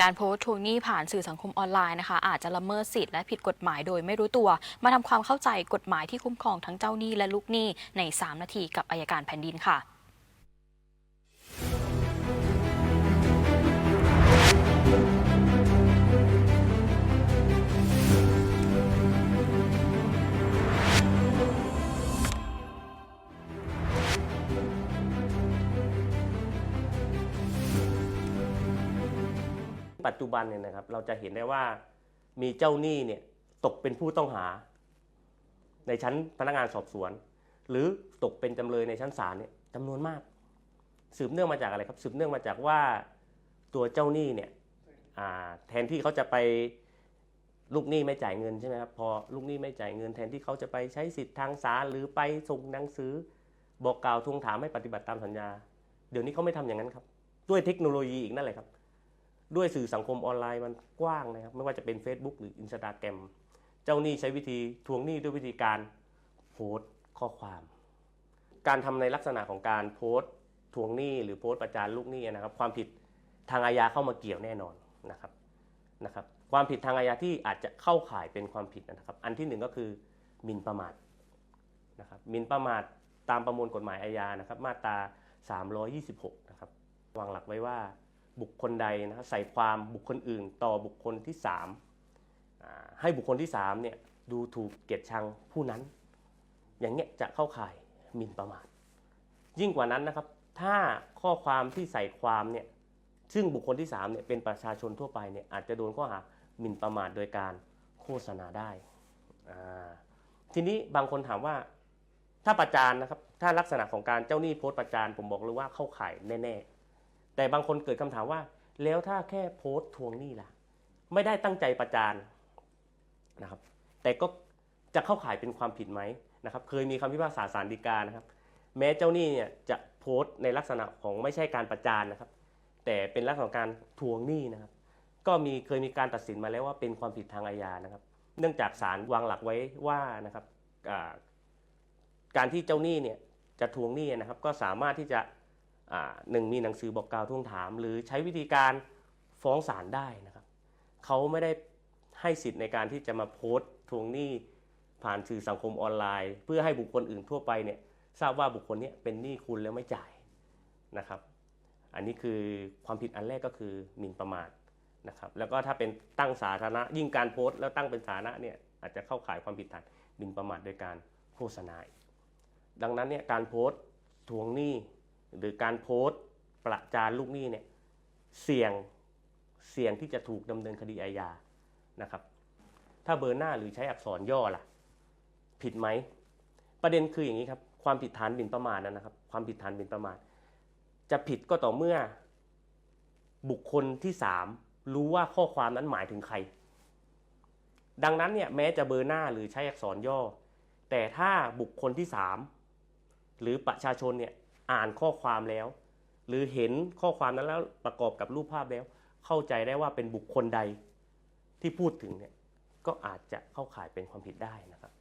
การโพสต์ทวงหนี้ผ่านสื่อสังคมออนไลน์นะคะ อาจจะละเมิดสิทธิ์และผิดกฎหมายโดยไม่รู้ตัว มาทำความเข้าใจกฎหมายที่คุ้มครองทั้งเจ้าหนี้และลูกหนี้ใน 3 นาทีกับอายการแผ่นดินค่ะ ปัจจุบันเนี่ยนะครับ เราจะเห็นได้ว่ามีเจ้าหนี้เนี่ยตกเป็นผู้ต้องหา ในชั้นพนักงานสอบสวน หรือตกเป็นจำเลยในชั้นศาลเนี่ยจำนวนมาก สืบเนื่องมาจากอะไรครับ สืบเนื่องมาจากว่าตัวเจ้าหนี้เนี่ยแทนที่เขาจะไปลูกหนี้ไม่จ่ายเงินใช่ไหมครับพอลูกหนี้ไม่จ่ายเงิน แทนที่เขาจะไปใช้สิทธิ์ทางศาลหรือไปส่งหนังสือ บอกกล่าวทวงถามให้ปฏิบัติตามสัญญา เดี๋ยวนี้เขาไม่ทำอย่างนั้นครับ ด้วยเทคโนโลยีอีกนั่นแหละครับ ด้วยสื่อสังคมออนไลน์มันกว้างนะครับ ไม่ว่าจะเป็น Facebook หรือ Instagram เจ้าหนี้ใช้วิธีทวงหนี้ด้วยวิธีการโพสต์ข้อความ การทำในลักษณะของการโพสต์ทวงหนี้หรือโพสต์ประจานลูกหนี้นะครับ ความผิดทางอาญาเข้ามาเกี่ยวแน่นอนนะครับนะครับ ความผิดทางอาญาที่อาจจะเข้าข่ายเป็นความผิดนะครับ อันที่หนึ่งก็คือหมิ่นประมาทนะครับหมิ่นประมาทตามประมวลกฎหมายอาญานะครับ มาตรา 326 นะครับวางหลักไว้ว่า บุคคลใดนะครับใส่ความบุคคลอื่นต่อบุคคลที่3อ่าให้บุคคลที่3เนี่ยดูถูกเกลียดชังผู้นั้น อย่างเงี้ยจะเข้าข่ายหมิ่นประมาท ยิ่งกว่านั้นนะครับ ถ้าข้อความที่ใส่ความเนี่ยซึ่งบุคคลที่3เนี่ยเป็นประชาชนทั่วไปเนี่ยอาจจะโดนข้อหาหมิ่นประมาทโดยการโฆษณาได้ ทีนี้บางคนถามว่าถ้าประจานนะครับ ถ้าลักษณะของการเจ้าหนี้โพสต์ประจานผมบอกเลยว่าเข้าข่ายแน่ๆ แต่บางคนเกิดคำถามว่า แล้วถ้าแค่โพสต์ทวงหนี้ล่ะ ไม่ได้ตั้งใจประจานนะครับ แต่ก็จะเข้าข่ายเป็นความผิดไหมนะครับ เคยมีคำพิพากษาศาลฎีกานะครับ แม้เจ้าหนี้เนี่ยจะโพสต์ในลักษณะของไม่ใช่การประจานนะครับ แต่เป็นลักษณะการทวงหนี้นะครับ ก็มีเคยมีการตัดสินมาแล้วว่าเป็นความผิดทางอาญานะครับ เนื่องจากศาลวางหลักไว้ว่านะครับการที่เจ้าหนี้เนี่ยจะทวงหนี้นะครับ ก็สามารถที่จะ หนึ่งมีหนังสือบอกกล่าวทวงถาม หรือใช้วิธีการฟ้องศาลได้นะครับเขาไม่ได้ให้สิทธิ์ในการที่จะมาโพสต์ทวงหนี้ผ่านสื่อสังคมออนไลน์ เพื่อให้บุคคลอื่นทั่วไปเนี่ยทราบว่าบุคคลนี้เป็นหนี้คุณแล้วไม่จ่ายนะครับ อันนี้คือความผิดอันแรกก็คือหมิ่นประมาทนะครับแล้วก็ถ้าเป็นตั้งสาธารณะยิ่งการโพสต์แล้วตั้งเป็นสาธารณะเนี่ยอาจจะเข้าข่ายความผิดฐานหมิ่นประมาทโดยการโฆษณาดังนั้นเนี่ยการโพสต์ทวงหนี้ หรือการโพสต์ประจานลูกหนี้เนี่ยเสี่ยงเสี่ยงที่จะถูกดำเนินคดีอาญานะครับ ถ้าเบอร์หน้าหรือใช้อักษรย่อล่ะ ผิดไหม ประเด็นคืออย่างนี้ครับ ความผิดฐานหมิ่นประมาทนะนะครับ ความผิดฐานหมิ่นประมาทจะผิดก็ต่อเมื่อ บุคคลที่สามรู้ว่าข้อความนั้นหมายถึงใคร ดังนั้นเนี่ยแม้จะเบอร์หน้าหรือใช้อักษรย่อ แต่ถ้าบุคคลที่สามหรือประชาชนเนี่ย อ่านข้อความแล้ว หรือเห็นข้อความนั้นแล้วประกอบกับรูปภาพแล้ว เข้าใจได้ว่าเป็นบุคคลใดที่พูดถึงเนี่ยก็อาจจะเข้าข่ายเป็นความผิดได้นะครับ